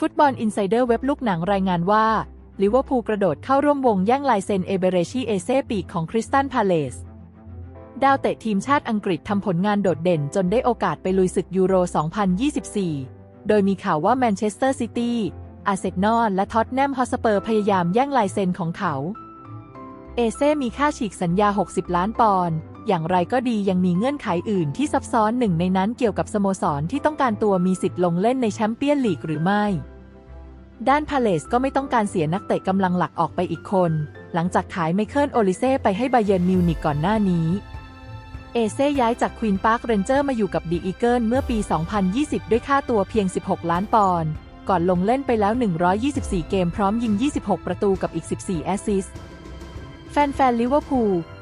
ฟุตบอลอินไซเดอร์เว็บลูกหนังรายงานว่าลิเวอร์พูลกระโดดเข้าร่วมวงแย่งลายเซ็นเอเบเรชีเอเซปีกของคริสตันพาเลสดาวเตะทีมชาติอังกฤษทำผลงานโดดเด่นจนได้โอกาสไปลุยศึกยูโร 2024 โดยมีข่าวว่าแมนเชสเตอร์ซิตี้อาร์เซนอลและท็อตแนมฮอสเปอร์พยายามแย่งลายเซ็นของเขา เอเซมีค่าฉีกสัญญา 60 ล้านปอนด์ อย่างไรก็ดียังมีเงื่อนไขอื่นที่ซับซ้อนหนึ่งในนั้นเกี่ยวกับสโมสรที่ต้องการตัวมีสิทธิ์ลงเล่นในแชมเปี้ยนลีกหรือไม่ ด้านพาเลสก็ไม่ต้องการเสียนักเตะกำลังหลักออกไปอีกคน หลังจากขายไมเคิลโอลิเซ่ไปให้บาเยิร์นมิวนิกก่อนหน้านี้เอเซ่ย้ายจากควีนพาร์คเรนเจอร์มาอยู่กับดีอีเกิลเมื่อปี 2020 ด้วยค่าตัวเพียง 16 ล้านปอนด์ ก่อนลงเล่นไปแล้ว 124 เกมพร้อมยิง 26 ประตูกับอีก 14 แอสซิสต์ แฟนๆลิเวอร์พูล